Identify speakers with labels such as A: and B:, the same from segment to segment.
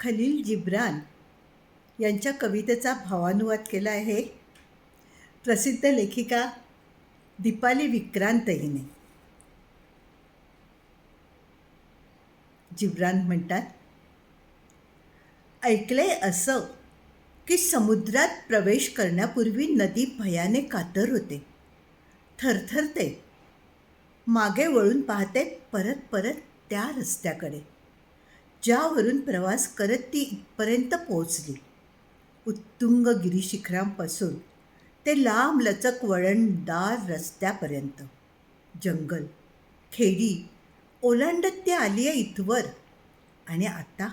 A: खलील जिब्रान यांच्या कवितेचा भावानुवाद केला आहे. प्रसिद्ध लेखिका दीपाली विक्रांत हिने जिब्रान म्हणतात ऐकले असं की समुद्रात प्रवेश करण्यापूर्वी नदी भयाने कातर होते. थरथरते. मागे वळून पाहते परत परत त्या रस्त्याकडे. ज्यावरून प्रवास करत ती इथपर्यंत पोहोचली. उत्तुंग गिरीशिखरांपासून ते लांब लचक वळणदार रस्त्यापर्यंत. जंगल खेडी ओलांडत ती आली आहे इथवर. आणि आता?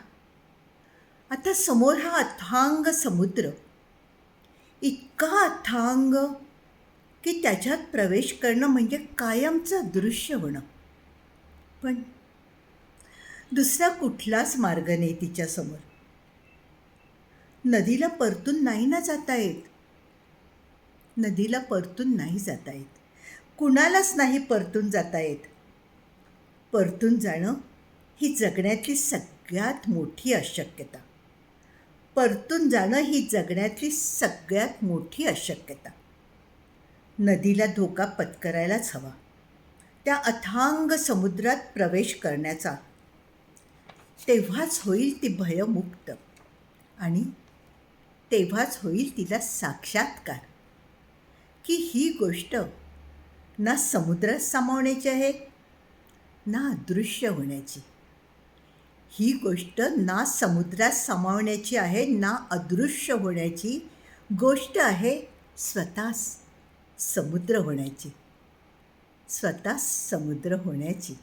A: आता समोर हा अथांग समुद्र. इतका अथांग की त्याच्यात प्रवेश करणं म्हणजे कायमचं दृश्य होणं. पण दुसरा कुठलाच मार्ग नाही तिच्यासमोर नदीला परतून नाही ना जाता येत. नदीला परतून नाही जाता येत. कुणालाच नाही परतून जाता येत. परतून जाणं ही जगण्यातली सगळ्यात मोठी अशक्यता. परतून जाणं ही जगण्यातली सगळ्यात मोठी अशक्यता. नदीला धोका पत्करायलाच हवा. त्या अथांग समुद्रात प्रवेश करण्याचा तेव्हाच होईल ती भयमुक्त. आणि तेव्हाच होईल तिला साक्षात्कार. की ही गोष्ट ना समुद्रात सामावण्याची आहे ना अदृश्य होण्याची. ही गोष्ट ना समुद्रात सामावण्याची आहे ना अदृश्य होण्याची गोष्ट आहे स्वतः समुद्र होण्याची. स्वतः समुद्र होण्याची.